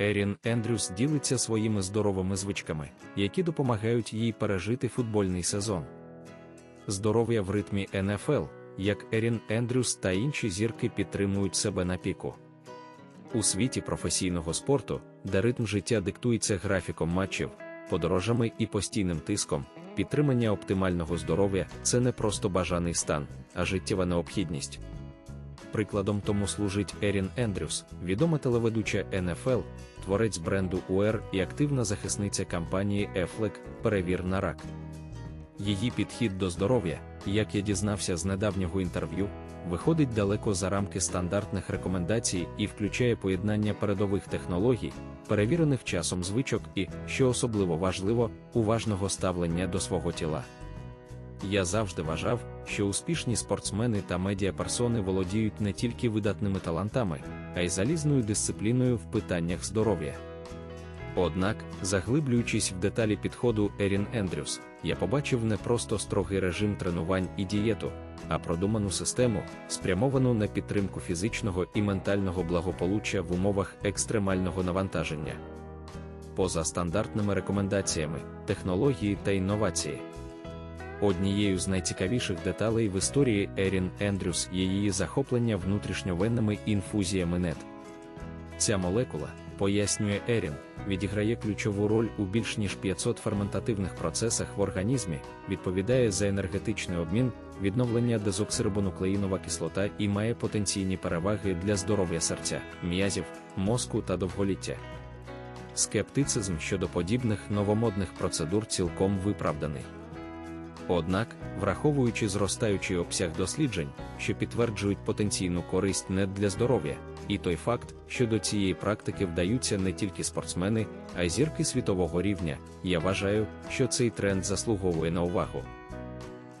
Ерін Ендрюс ділиться своїми здоровими звичками, які допомагають їй пережити футбольний сезон. Здоров'я в ритмі НФЛ, як Ерін Ендрюс та інші зірки підтримують себе на піку. У світі професійного спорту, де ритм життя диктується графіком матчів, подорожами і постійним тиском, підтримання оптимального здоров'я це не просто бажаний стан, а життєва необхідність. Прикладом тому служить Ерін Ендрюс, відома телеведуча НФЛ, творець бренду УР і активна захисниця кампанії Ефлек Перевір на рак. Її підхід до здоров'я, як я дізнався з недавнього інтерв'ю, виходить далеко за рамки стандартних рекомендацій і включає поєднання передових технологій, перевірених часом звичок і, що особливо важливо, уважного ставлення до свого тіла. Я завжди вважав, що успішні спортсмени та медіаперсони володіють не тільки видатними талантами, а й залізною дисципліною в питаннях здоров'я. Однак, заглиблюючись в деталі підходу Ерін Ендрюс, я побачив не просто строгий режим тренувань і дієту, а продуману систему, спрямовану на підтримку фізичного і ментального благополуччя в умовах екстремального навантаження. Поза стандартними рекомендаціями, технології та інновації. Однією з найцікавіших деталей в історії Ерін Ендрюс є її захоплення внутрішньовенними інфузіями НЕТ. Ця молекула, пояснює Ерін, відіграє ключову роль у більш ніж 500 ферментативних процесах в організмі, відповідає за енергетичний обмін, відновлення дезоксирибонуклеїнова кислота і має потенційні переваги для здоров'я серця, м'язів, мозку та довголіття. Скептицизм щодо подібних новомодних процедур цілком виправданий. Однак, враховуючи зростаючий обсяг досліджень, що підтверджують потенційну користь не для здоров'я, і той факт, що до цієї практики вдаються не тільки спортсмени, а й зірки світового рівня, я вважаю, що цей тренд заслуговує на увагу.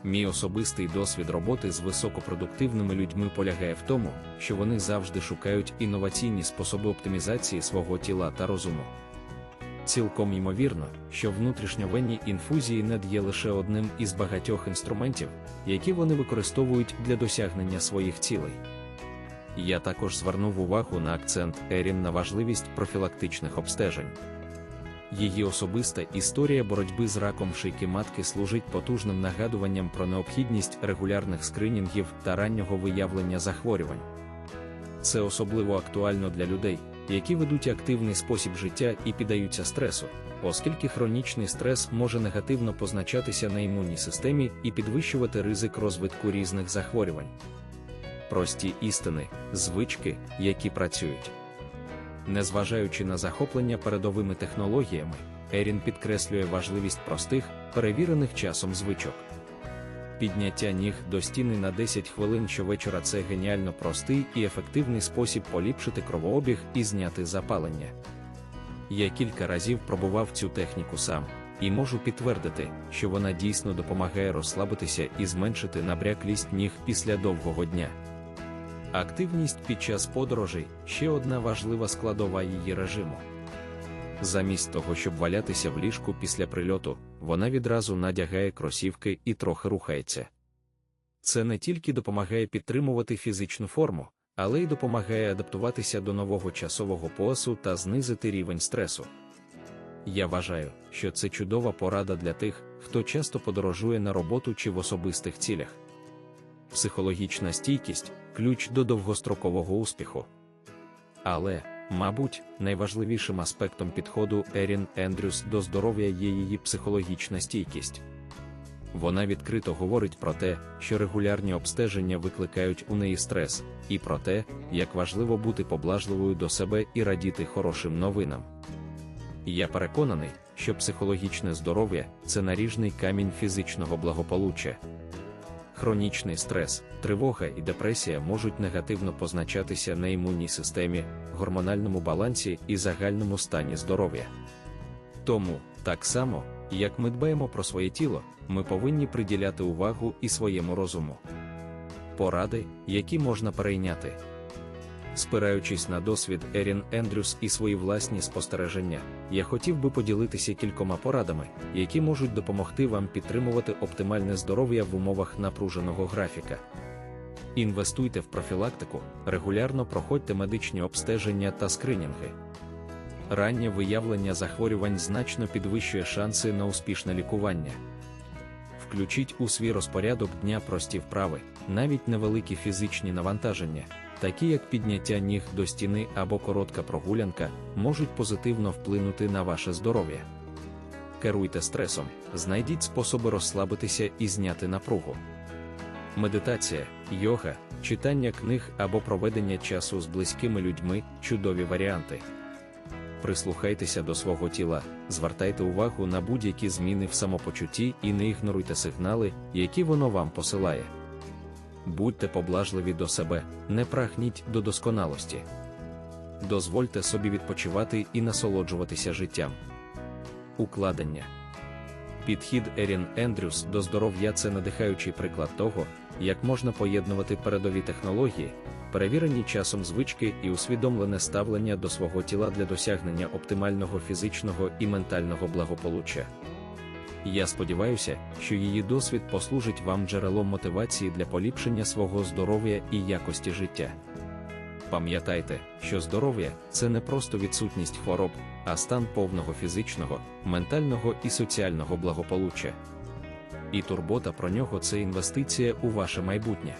Мій особистий досвід роботи з високопродуктивними людьми полягає в тому, що вони завжди шукають інноваційні способи оптимізації свого тіла та розуму. Цілком ймовірно, що внутрішньовенні інфузії не є лише одним із багатьох інструментів, які вони використовують для досягнення своїх цілей. Я також звернув увагу на акцент Ерін на важливість профілактичних обстежень. Її особиста історія боротьби з раком шийки матки служить потужним нагадуванням про необхідність регулярних скринінгів та раннього виявлення захворювань. Це особливо актуально для людей, які ведуть активний спосіб життя і піддаються стресу, оскільки хронічний стрес може негативно позначатися на імунній системі і підвищувати ризик розвитку різних захворювань. Прості істини, звички, які працюють. Незважаючи на захоплення передовими технологіями, Ерін підкреслює важливість простих, перевірених часом звичок. Підняття ніг до стіни на 10 хвилин щовечора це геніально простий і ефективний спосіб поліпшити кровообіг і зняти запалення. Я кілька разів пробував цю техніку сам, і можу підтвердити, що вона дійсно допомагає розслабитися і зменшити набряклість ніг після довгого дня. Активність під час подорожей ще одна важлива складова її режиму. Замість того, щоб валятися в ліжку після прильоту, вона відразу надягає кросівки і трохи рухається. Це не тільки допомагає підтримувати фізичну форму, але й допомагає адаптуватися до нового часового поясу та знизити рівень стресу. Я вважаю, що це чудова порада для тих, хто часто подорожує на роботу чи в особистих цілях. Психологічна стійкість ключ до довгострокового успіху. Але, мабуть, найважливішим аспектом підходу Ерін Ендрюс до здоров'я є її психологічна стійкість. Вона відкрито говорить про те, що регулярні обстеження викликають у неї стрес, і про те, як важливо бути поблажливою до себе і радіти хорошим новинам. Я переконаний, що психологічне здоров'я це наріжний камінь фізичного благополуччя. Хронічний стрес, тривога і депресія можуть негативно позначатися на імунній системі, гормональному балансі і загальному стані здоров'я. Тому, так само, як ми дбаємо про своє тіло, ми повинні приділяти увагу і своєму розуму. Поради, які можна перейняти. Спираючись на досвід Ерін Ендрюс і свої власні спостереження, я хотів би поділитися кількома порадами, які можуть допомогти вам підтримувати оптимальне здоров'я в умовах напруженого графіка. Інвестуйте в профілактику, регулярно проходьте медичні обстеження та скринінги. раннє виявлення захворювань значно підвищує шанси на успішне лікування. Включіть у свій розпорядок дня прості вправи, навіть невеликі фізичні навантаження, такі як підняття ніг до стіни або коротка прогулянка, можуть позитивно вплинути на ваше здоров'я. Керуйте стресом, знайдіть способи розслабитися і зняти напругу. Медитація, йога, читання книг або проведення часу з близькими людьми чудові варіанти. Прислухайтеся до свого тіла, звертайте увагу на будь-які зміни в самопочутті і не ігноруйте сигнали, які воно вам посилає. Будьте поблажливі до себе, не прагніть до досконалості. Дозвольте собі відпочивати і насолоджуватися життям. Укладення Підхід Ерін Ендрюс до здоров'я це надихаючий приклад того, як можна поєднувати передові технології, перевірені часом звички і усвідомлене ставлення до свого тіла для досягнення оптимального фізичного і ментального благополуччя. Я сподіваюся, що її досвід послужить вам джерелом мотивації для поліпшення свого здоров'я і якості життя. Пам'ятайте, що здоров'я це не просто відсутність хвороб, а стан повного фізичного, ментального і соціального благополуччя. І турбота про нього це інвестиція у ваше майбутнє.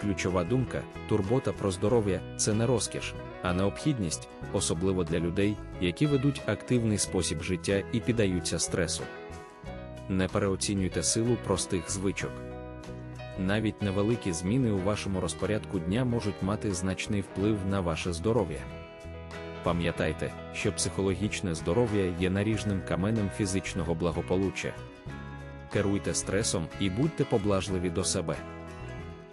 Ключова думка турбота про здоров'я це не розкіш, а необхідність, особливо для людей, які ведуть активний спосіб життя і піддаються стресу. Не переоцінюйте силу простих звичок. Навіть невеликі зміни у вашому розпорядку дня можуть мати значний вплив на ваше здоров'я. Пам'ятайте, що психологічне здоров'я є наріжним каменем фізичного благополуччя. Керуйте стресом і будьте поблажливі до себе.